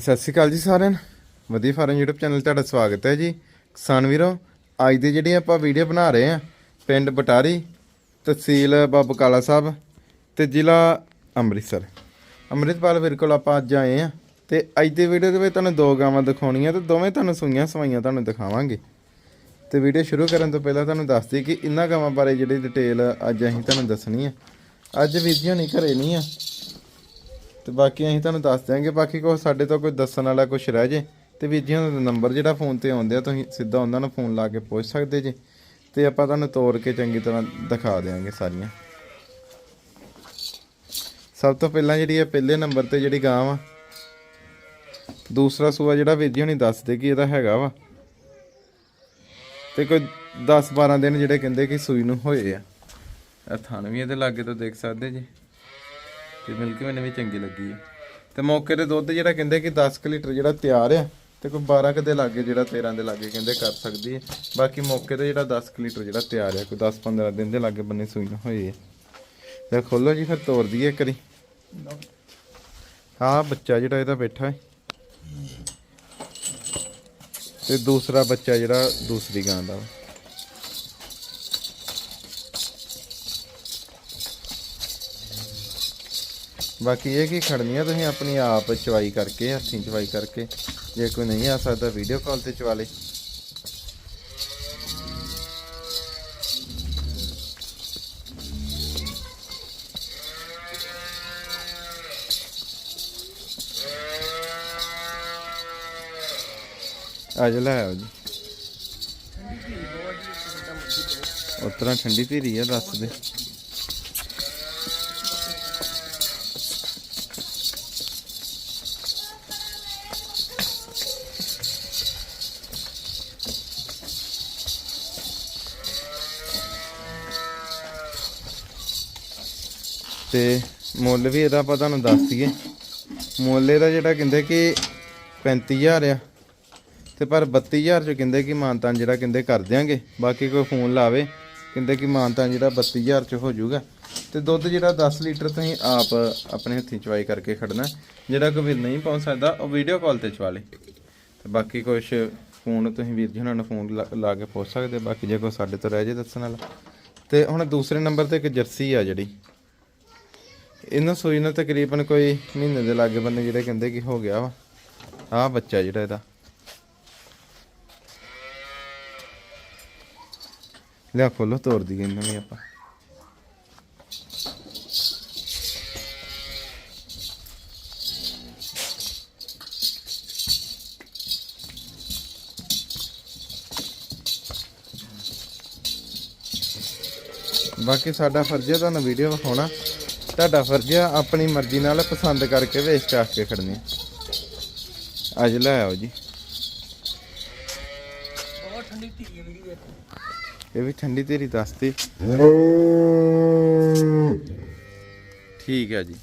ਸਤਿ ਸ਼੍ਰੀ ਅਕਾਲ ਜੀ ਸਾਰਿਆਂ ਨੂੰ। ਵਧੀਆ ਫਾਰਮ YouTube ਚੈਨਲ ਤੁਹਾਡਾ ਸਵਾਗਤ ਹੈ ਜੀ। ਕਿਸਾਨ ਵੀਰੋ, ਅੱਜ ਦੀ ਜਿਹੜੀ ਆਪਾਂ ਵੀਡੀਓ ਬਣਾ ਰਹੇ ਆ ਪਿੰਡ ਬਟਾਰੀ, ਤਹਿਸੀਲ ਬਾਬ ਕਾਲਾ ਸਾਹਿਬ ਤੇ ਜ਼ਿਲ੍ਹਾ ਅੰਮ੍ਰਿਤਸਰ। ਅੰਮ੍ਰਿਤਪਾਲ ਵੀਰ ਕੋਲ ਆਪਾਂ ਅੱਜ ਆਏ ਆ ਤੇ ਅੱਜ ਦੀ ਵੀਡੀਓ ਦੇ ਵਿੱਚ ਤੁਹਾਨੂੰ ਦੋ ਗਾਵਾਂ ਦਿਖਾਉਣੀਆਂ ਤੇ ਦੋਵੇਂ ਤੁਹਾਨੂੰ ਸੂਈਆਂ ਸਵਾਈਆਂ ਤੁਹਾਨੂੰ ਦਿਖਾਵਾਂਗੇ। ਤੇ ਵੀਡੀਓ ਸ਼ੁਰੂ ਕਰਨ ਤੋਂ ਪਹਿਲਾਂ ਤੁਹਾਨੂੰ ਦੱਸ ਦਈਏ ਕਿ ਇਹਨਾਂ ਗਾਵਾਂ ਬਾਰੇ ਜਿਹੜੀ ਡਿਟੇਲ ਅੱਜ ਅਸੀਂ ਤੁਹਾਨੂੰ ਦੱਸਣੀ ਆ ਅੱਜ ਵੀਰ ਜੀ ਹੋਣੀ ਘਰੇ ਨਹੀਂ ਆ। ਤੇ ਬਾਕੀ ਅਸੀਂ ਤੁਹਾਨੂੰ ਦੱਸ ਦਿਆਂਗੇ, ਬਾਕੀ ਕੋਈ ਸਾਡੇ ਤੋਂ ਕੋਈ ਦੱਸਣ ਵਾਲਾ ਕੁਝ ਰਹਿ ਜੇ, ਤੇ ਵੀਰ ਜੀ ਉਹਨਾਂ ਦਾ ਨੰਬਰ ਜਿਹੜਾ ਫੋਨ ਤੇ ਆਉਂਦੇ ਆ, ਤੁਸੀਂ ਸਿੱਧਾ ਉਹਨਾਂ ਨੂੰ ਫੋਨ ਲਾ ਕੇ ਪੁੱਛ ਸਕਦੇ ਜੇ, ਤੇ ਆਪਾਂ ਤੁਹਾਨੂੰ ਤੋੜ ਕੇ ਚੰਗੀ ਤਰ੍ਹਾਂ ਦਿਖਾ ਦਿਆਂਗੇ ਸਾਰੀਆਂ। ਸਭ ਤੋਂ ਪਹਿਲਾਂ ਜਿਹੜੀ ਆ ਪਹਿਲੇ ਨੰਬਰ ਤੇ ਜਿਹੜੀ ਗਾਂ ਵਾ, ਦੂਸਰਾ ਸੂਆ ਜਿਹੜਾ ਵੀਰ ਜੀ ਹੁਣੀ ਦੱਸਦੇ ਕਿ ਇਹਦਾ ਹੈਗਾ ਵਾ, ਤੇ ਕੋਈ 10 12 ਦਿਨ ਜਿਹੜੇ ਕਹਿੰਦੇ ਕਿ ਸੂਈ ਨੂੰ ਹੋਏ ਆ। ਇਹ ਥਣ ਵੀ ਇਹਦੇ ਲਾਗੇ ਤੋਂ ਦੇਖ ਸਕਦੇ ਜੀ। ਤੇ ਮਿਲ ਮੈਨੂੰ ਵੀ ਚੰਗੀ ਲੱਗੀ। ਹੈ ਤੇ ਮੌਕੇ ਤੇ ਦੁੱਧ ਜਿਹੜਾ ਕਹਿੰਦੇ ਕਿ 10 ਕੁ ਲੀਟਰ ਜਿਹੜਾ ਤਿਆਰ ਆ, ਤੇ ਕੋਈ 12 ਕੁ ਦੇ ਲਾਗੇ ਜਿਹੜਾ 13 ਦੇ ਲਾਗੇ ਕਹਿੰਦੇ ਕਰ ਸਕਦੀ ਹੈ ਬਾਕੀ ਮੌਕੇ ਤੇ ਜਿਹੜਾ 10 ਕੁ ਲੀਟਰ ਜਿਹੜਾ ਤਿਆਰ ਆ, ਕੋਈ 10 15 ਦਿਨ ਦੇ ਲਾਗੇ ਬੰਨੇ ਸੂਈ ਨਾ ਹੋਈ ਹੈ ਤੇ ਖੋਲੋ ਜੀ ਫਿਰ ਤੋੜ ਦਈਏ ਇੱਕ ਵਾਰੀ। ਹਾਂ ਬੱਚਾ ਜਿਹੜਾ ਇਹਦਾ ਬੈਠਾ ਹੈ। ਤੇ ਦੂਸਰਾ ਬੱਚਾ ਜਿਹੜਾ ਦੂਸਰੀ ਗਾਂ ਦਾ। ਬਾਕੀ ਇਹ ਕੀ ਖੜਨੀ ਆ ਤੁਸੀਂ ਆਪਣੀ ਆਪ ਚਵਾਈ ਕਰਕੇ ਹੱਥੀਂ ਚਵਾਈ ਕਰਕੇ ਜੇ ਕੋਈ ਨਹੀਂ ਆ ਸਕਦਾ ਵੀਡੀਓ ਕਾਲ ਤੇ ਚਵਾ ਲੇ। ਅੱਜ ਲੈ ਆਓ ਜੀ। ਉਤਰਾ ਠੰਡੀ ਧੀਰੀ ਆ ਦੱਸ ਦੇ। ਤੇ ਮੁੱਲ ਵੀ ਇਹਦਾ ਆਪਾਂ ਤੁਹਾਨੂੰ ਦੱਸ ਦਈਏ। ਮੁੱਲ ਇਹਦਾ ਜਿਹੜਾ ਕਹਿੰਦੇ ਕਿ 35000 ਆ। ਤੇ ਪਰ 32000 ਚ ਕਹਿੰਦੇ ਕਿ ਮਾਨਤਾਨ ਜਿਹੜਾ ਕਹਿੰਦੇ ਕਰ ਦਿਆਂਗੇ। ਬਾਕੀ ਕੋਈ ਫੋਨ ਲਾਵੇ, ਕਹਿੰਦੇ ਕਿ ਮਾਨਤਾਨ ਜਿਹੜਾ 32000 ਚ ਹੋ ਜਾਊਗਾ। ਤੇ ਦੁੱਧ ਜਿਹੜਾ 10 ਲੀਟਰ ਤੁਸੀਂ ਆਪ ਆਪਣੇ ਹੱਥੀਂ ਚਵਾਈ ਕਰਕੇ ਖੜਨਾ। ਜਿਹੜਾ ਕੋਈ ਵੀਰ ਨਹੀਂ ਪਹੁੰਚ ਸਕਦਾ, ਉਹ ਵੀਡੀਓ ਕਾਲ ਤੇ ਚਵਾ ਲੇ। ਤੇ ਬਾਕੀ ਕੁਝ ਫੋਨ ਤੁਸੀਂ ਵੀਰ ਜੀ ਉਹਨਾਂ ਨੂੰ ਫੋਨ ਲਾ- ਲਾ ਕੇ ਪੁੱਛ ਸਕਦੇ ਬਾਕੀ ਜੇ ਕੋਈ ਸਾਡੇ ਤੋਂ ਰਹਿ ਜੇ ਦੱਸਣ ਵਾਲਾ। ਤੇ ਹੁਣ ਦੂਸਰੇ ਨੰਬਰ ਤੇ ਇੱਕ ਜਰਸੀ ਆ ਜਿਹੜੀ। ਇਹਨਾਂ ਸੂਈ ਨਾਲ ਤਕਰੀਬਨ ਕੋਈ ਮਹੀਨੇ ਦੇ ਲਾਗੇ ਬੰਨੇ ਜਿਹੜੇ ਕਹਿੰਦੇ ਕਿ ਹੋ ਗਿਆ ਵਾ। ਆਹ ਬੱਚਾ ਜਿਹੜਾ ਇਹਦਾ। ਲਿਆ ਖੋਲੋ ਤੋੜ ਦਈਏ ਇਹਨਾਂ ਵੀ ਆਪਾਂ। ਬਾਕੀ ਸਾਡਾ ਫਰਜ਼ ਹੈ ਤੁਹਾਨੂੰ ਵੀਡੀਓ ਵਿਖਾਉਣਾ। ਤੁਹਾਡਾ ਫਰਜ਼ ਹੈ ਆਪਣੀ ਮਰਜ਼ੀ ਨਾਲ ਪਸੰਦ ਕਰਕੇ ਵੇਚ ਚਾਖ ਕੇ ਖੜਨੀ। ਅੱਜ ਲੈ ਆਓ ਜੀ। ਬਹੁਤ ਠੰਡੀ ਧੀ ਹੈ ਇਹ। ਵੀ ਠੰਡੀ ਤੇਰੀ ਦੱਸਤੀ। ਠੀਕ ਹੈ ਜੀ।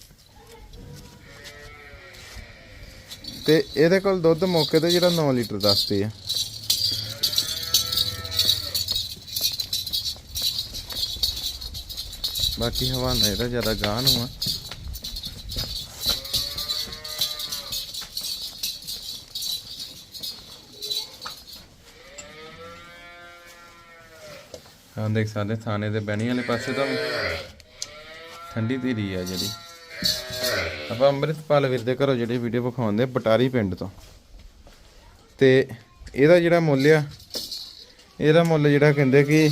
ਤੇ ਇਹਦੇ ਕੋਲ ਦੁੱਧ ਮੌਕੇ ਤੇ ਜਿਹੜਾ 9 ਲੀਟਰ ਦੱਸਦੇ ਆ। ਬਾਕੀ ਹਵਾ ਨਾ ਇਹਦਾ ਜ਼ਿਆਦਾ ਗਾਹ ਨੂੰ ਆ। ਹਾਂ ਦੇਖ ਸਕਦੇ ਥਾਣੇ ਦੇ ਬਹਿਣੀ ਵਾਲੇ ਪਾਸੇ ਤਾਂ ਠੰਡੀ ਧੀਰੀ ਆ ਜਿਹੜੀ। ਆਪਾਂ ਅੰਮ੍ਰਿਤਪਾਲ ਵੀਰ ਦੇ ਘਰੋਂ ਜਿਹੜੀ ਵੀਡੀਓ ਵਿਖਾਉਂਦੇ ਬਟਾਰੀ ਪਿੰਡ ਤੋਂ। ਤੇ ਇਹਦਾ ਜਿਹੜਾ ਮੁੱਲ ਆ, ਇਹਦਾ ਮੁੱਲ ਜਿਹੜਾ ਕਹਿੰਦੇ ਕਿ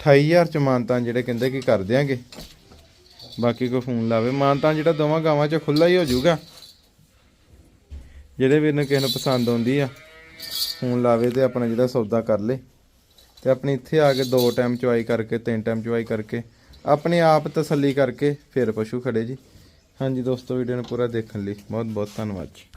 28000 ਚ ਮਾਨਤਾਂ ਜਿਹੜੇ ਕਹਿੰਦੇ ਕਿ ਕਰ ਦਿਆਂਗੇ। ਬਾਕੀ ਕੋਈ ਫੋਨ ਲਾਵੇ। ਮਾਨਤਾਂ ਜਿਹੜਾ ਦੋਵਾਂ ਗਾਵਾਂ ਚ ਖੁੱਲਾ ਹੀ ਹੋ ਜਾਊਗਾ। ਜਿਹੜੇ ਵੀਰ ਨੂੰ ਕਿਸੇ ਨੂੰ ਪਸੰਦ ਆਉਂਦੀ ਆ, ਫੋਨ ਲਾਵੇ ਤੇ ਆਪਣਾ ਜਿਹੜਾ ਸੌਦਾ ਕਰ ਲੇ। ਤੇ ਆਪਣੀ ਇੱਥੇ ਆ ਕੇ ਦੋ ਟਾਈਮ ਚੁਆਈ ਕਰਕੇ, ਤਿੰਨ ਟਾਈਮ ਚੁਆਈ ਕਰਕੇ, ਆਪਣੇ ਆਪ ਤਸੱਲੀ ਕਰਕੇ ਫਿਰ ਪਸ਼ੂ ਖੜੇ ਜੀ। ਹਾਂਜੀ ਦੋਸਤੋ ਵੀਡੀਓ ਨੂੰ ਪੂਰਾ ਦੇਖਣ ਲਈ ਬਹੁਤ ਬਹੁਤ ਧੰਨਵਾਦ ਜੀ।